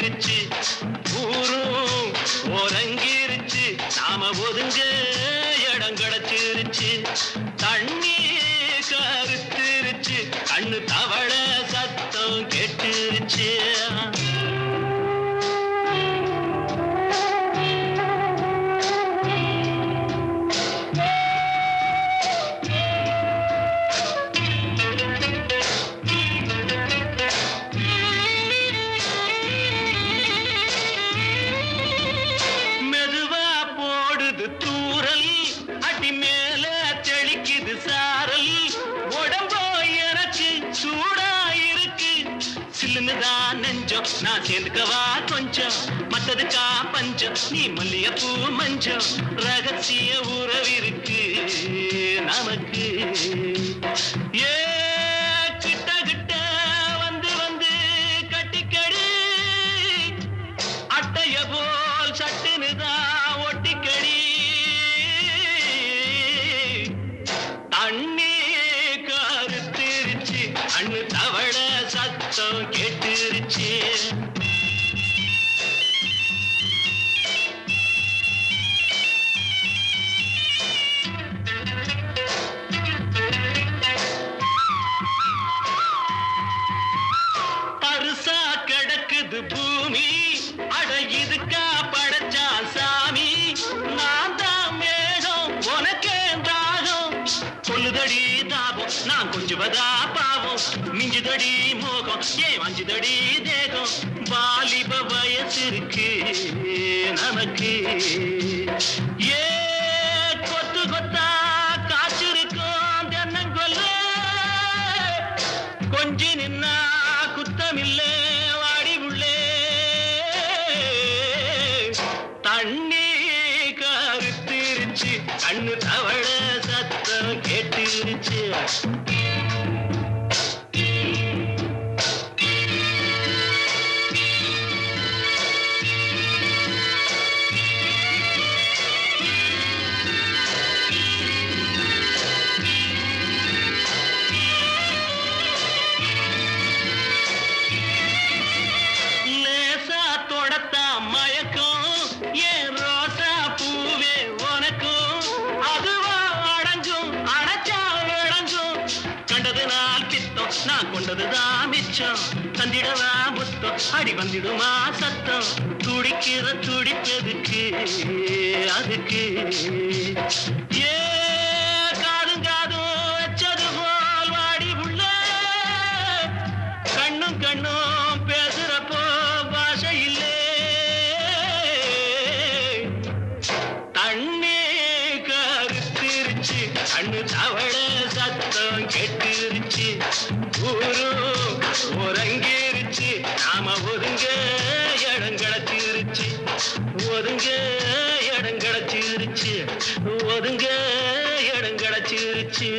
ஒதுங்கிருச்சு. ஊரும் ஒதுங்கிருச்சு. நாம ஒதுங்க இடம் கிடச்சிருச்சு தண்ணி கருத்திருச்சு. கண்ணு தவள சத்தம் கேட்டுருச்சு. சில்லுன்னுதான் நெஞ்சம் நான் சேர்ந்துக்கவா கொஞ்சம். மத்ததுக்கா பஞ்சம். நீ மல்லியப்பூ மஞ்சம். ரகசிய உறவிருக்கு நமக்கு. ஏ கிட்ட கிட்ட வந்து வந்து கட்டிக்கடி. அட்டைய போல் சட்டுனுதான் ஒட்டிக்கடி. தண்ணி கருத்திருச்சு. அண்ணு தவள சத்தம் கேட்டுருச்சு பருசா தாபம் நான் கொஞ்சுவதா பாவம் மிஞ்சுதடி மோகம் ஏ வஞ்சுதடி தேகம் வாலிப வயசிற்கு நமக்கு ஏ கொத்து கொத்தா காச்சிருக்கும் தென்னங்கொல்ல கொஞ்சி நின்னா குத்தமில்லை வாடி உள்ளே தண்ணி கருத்திருச்சு கண்ணு தவ கேட்டுருச்சு கண்டது பித்தம் நான் கொண்டதுதான் மிச்சம். தந்திடவா முத்தம் அடி வந்துடுமா சத்தம் துடிக்கிற துடிப்பதுக்கு அதுக்கு. ஏ ஒதுங்கிருச்சு ஊரு உறங்கிருச்சு நாம ஒதுங்க இடம் கிடச்சிருச்சு ஒதுங்க இடம் கிடச்சிருச்சு ஒதுங்க இடம் கிடச்சிருச்சு.